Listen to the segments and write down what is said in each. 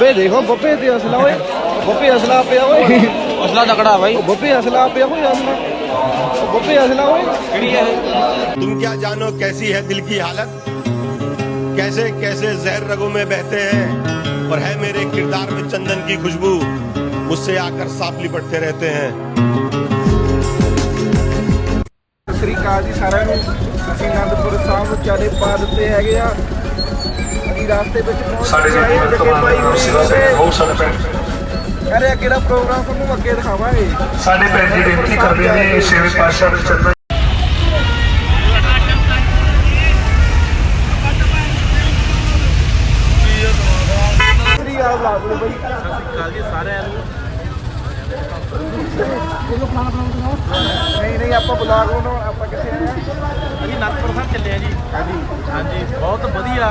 बे देखो बपे ते असला ओए। बपे असला पे ओए। असला तगड़ा भाई। बपे असला पे ओए असला बपे असला ओए। कड़ी है? तुम क्या जानो कैसी है दिल की हालत? कैसे कैसे जहर रगों में बहते हैं? और है मेरे किरदार में चंदन की खुशबू। मुझसे आकर सांप लिपटते रहते हैं। ਸ੍ਰੀ ਅਕਾਲ ਜੀ ਸਾਰਿਆਂ ਨੂੰ। ਅਸੀਂ ਆਨੰਦਪੁਰ ਸਾਹਿਬ ਚਾਲੇ ਪਾ ਦਿੱਤੇ ਹੈਗੇ ਆ। ਅਸੀਂ ਰਾਸਤੇ ਵਿੱਚ ਪਹੁੰਚ ਸਾਡੇ ਗਏ ਆ ਜੱਗੇ ਬਾਈ ਕਮਾਂਡਰ ਸਿਵਾ ਸਿੰਘ ਬਹੁਤ ਸਾਰੇ ਪਿੰਡ ਅਰੇ ਕਿਹੜਾ ਪ੍ਰੋਗਰਾਮ ਤੁਹਾਨੂੰ ਅੱਗੇ ਦਿਖਾਵਾਂਗੇ? ਸਾਡੇ ਪਿੰਡ ਦੀ ਬੇਨਤੀ ਕਰਦੇ ਨੇ ਛੇਵੇਂ ਪਾਤਸ਼ਾਹ ਦੇ ਚੰਦਨ ਸ੍ਰੀ ਅਕਾਲ ਬੁਲਾ ਦਿਓ ਬਾਈ। ਨਹੀਂ ਨਹੀਂ ਆਪਾਂ ਬੁਲਾਗ ਨੂੰ ਆਪਾਂ ਕਿੱਥੇ ਆਏ ਆ? ਅਸੀਂ ਨਰਪੁਰ ਸਾਹਿਬ ਚੱਲੇ ਆ ਜੀ। ਹਾਂਜੀ। ਹਾਂਜੀ ਬਹੁਤ ਵਧੀਆ।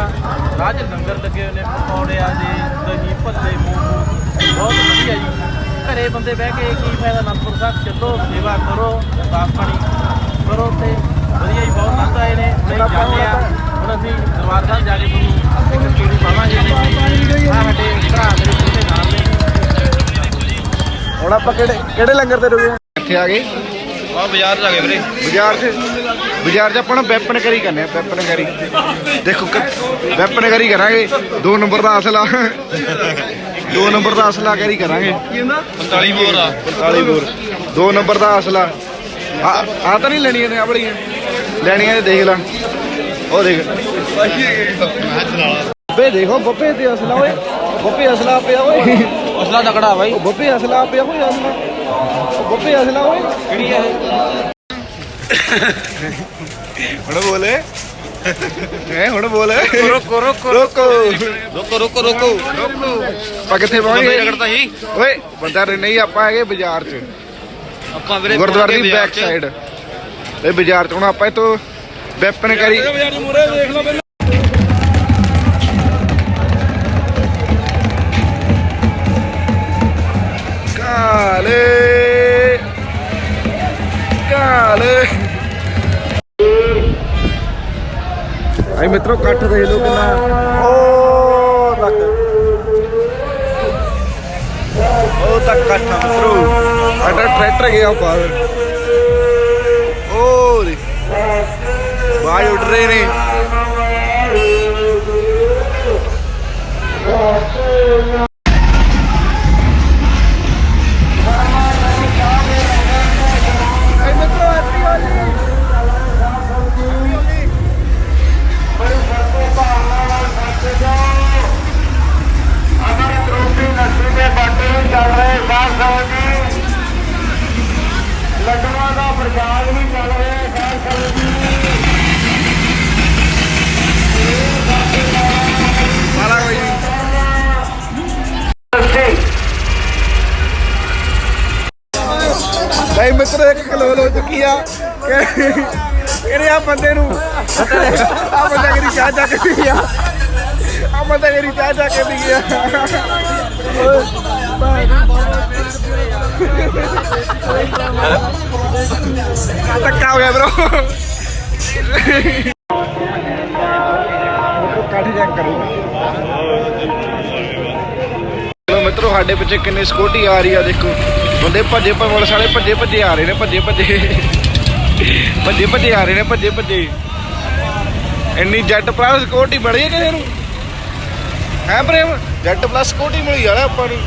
ਰਾਹ 'ਚ ਲੰਗਰ ਲੱਗੇ ਹੋਏ ਨੇ ਪਕੌੜਿਆਂ ਦੇ ਦਹੀਂ ਭੱਲੇ ਮੋਮੋ। ਬਹੁਤ ਵਧੀਆ ਜੀ। ਘਰੇ ਬੰਦੇ ਬਹਿ ਕੇ ਕੀ ਫਾਇਦਾ ਅਨੰਦਪੁਰ ਸਾਹਿਬ ਚੱਲੋ ਸੇਵਾ ਕਰੋ ਦਾਸ ਪਾਣੀ ਕਰੋ ਤੇ ਵਧੀਆ ਜੀ ਬਹੁਤ ਆਨੰਦ ਆਏ ਨੇ। ਅਸੀਂ ਜਾਂਦੇ ਆ ਹੁਣ ਅਸੀਂ ਦਰਬਾਰ ਸਾਹਿਬ ਜਾ ਕੇ ਤੁਹਾਨੂੰ ਇੱਕ ਸਟੋਰੀ ਪਾਵਾਂਗੇ ਆ ਸਾਡੇ ਭਰਾ ਮੇਰੇ ਛੋਟੇ ਨਾਲ ਨੇ ਹੁਣ ਆਪਾਂ ਕਿਹੜੇ ਕਿਹੜੇ ਲੰਗਰ ਤੇ ਰੁਕੇ ਕਿੱਥੇ ਆ ਗਏ। ਆ ਬਾਜ਼ਾਰ ਜਾ ਕੇ ਵੀਰੇ। ਬਾਜ਼ਾਰ 'ਚ ਬਾਜ਼ਾਰ 'ਚ ਆਪਾਂ ਨਾ ਵੈਪਨ ਕਰੀ ਕਰਨੇ ਆ ਵੈਪਨ ਕਰੀ ਦੇਖੋ ਵੈਪਨ ਕਰੀ ਕਰਾਂਗੇ ਦੋ ਨੰਬਰ ਦਾ ਅਸਲਾ। ਦੋ ਨੰਬਰ ਦਾ ਅਸਲਾ ਕਰੀ ਕਰਾਂਗੇ। 45 ਬੋਰ ਆ। 45 ਬੋਰ ਦੋ ਨੰਬਰ ਦਾ ਅਸਲਾ। ਆ ਆ ਤਾਂ ਨਹੀਂ ਲੈਣੀਆਂ ਨੇ ਆ ਬੜੀਆਂ। ਲੈਣੀਆਂ ਨੇ ਦੇਖ ਲੈ। ਉਹ ਦੇਖ। ਬੱਬੇ ਦੇਖੋ ਬੱਬੇ ਤੇ ਅਸਲਾ ਓਏ। ਬੱਬੇ ਅਸਲਾ ਪਿਆ ਓਏ। ਅਸਲਾ ਤਕੜਾ ਬਾਈ। ਬੱਬੇ ਅਸਲਾ ਪਿਆ ਓਏ ਅਸਲਾ ਬੱਬੇ ਅਸਲਾ ਓਏ। ਕਿਹੜੀ ਹੈ ਹੁਣ ਬੋਲੇ। ਐ ਹੁਣ ਬੋਲੇ। ਰੋਕੋ ਰੋਕੋ ਰੋਕੋ। ਰੋਕੋ। ਰੋਕੋ ਰੋਕੋ ਆਪਾਂ ਕਿੱਥੇ ਪਹੁੰਚ ਰਗੜਦਾ ਸੀ। ਓਏ ਬੰਦਾ ਨਹੀਂ ਆਪਾਂ ਹੈਗੇ ਬਾਜ਼ਾਰ 'ਚ। ਆਪਾਂ ਵੀਰੇ ਗੁਰਦੁਆਰੇ ਦੀ ਬੈਕ। ਸਾਈਡ ਇਹ ਬਾਜ਼ਾਰ 'ਚ ਹੁਣ ਆਪਾਂ ਇਤੋਂ ਵੈਪਨ ਕਰੀ। ਮਿੱਤਰੋ ਕੱਠ ਦੇਖ ਲਓ ਕਿੰਨਾ ਓ ਤੱਕ ਉਹ ਤੱਕ ਕੱਠ ਆ ਮਿੱਤਰੋ। ਸਾਡਾ ਟਰੈਕਟਰ ਗਿਆ ਬਾਹਰ। ਓ ਰੇ ਬਾਈ ਉੱਡ ਰਹੇ ਨੇ। ਮਾਲਾ ਕੋਈ ਨਹੀਂ ਮਿੱਤਰ, ਇੱਕ ਕਲੋਲ ਹੋ ਚੁੱਕੀ ਆ ਕਿਹੜੇ ਆ ਬੰਦੇ ਨੂੰ? ਆ ਬੰਦਾ ਕਿਹੜੀ ਚਾਹ ਚੱਕ ਪੀ ਗਿਆ ਆ ਬੰਦਾ ਕਿਹੜੀ ਚਾਹ ਚੱਕ ਕੇ ਪੀ ਧੱਕਾ ਹੋ ਗਿਆ ਬ్రో ਕਾਠ ਜੰਗ ਕਰੂਗਾ ਮਿੱਤਰੋ, ਸਾਡੇ ਪਿੱਛੇ ਕਿੰਨੇ ਸਕੂਟੀ ਆ ਰਹੀ ਆ, ਦੇਖੋ। ਬੰਦੇ ਭੱਜੇ ਭੱਜੇ ਸਾਲੇ ਭੱਜੇ ਭੱਜੇ ਆ ਰਹੇ ਨੇ, ਭੱਜੇ ਭੱਜੇ। ਭੱਜੇ ਭੱਜੇ ਆ ਰਹੇ ਨੇ, ਭੱਜੇ ਭੱਜੇ। ਇੰਨੀ ਜੈਟ ਪਲੱਸ ਸਕੂਟੀ ਬੜੀ ਹੈ ਕਿਸੇ ਨੂੰ? ਹੈ ਪ੍ਰੇਮ? ਜੈਟ ਪਲੱਸ ਸਕੂਟੀ ਮਿਲੀ ਵਾਲਾ ਆਪਾਂ ਨੂੰ।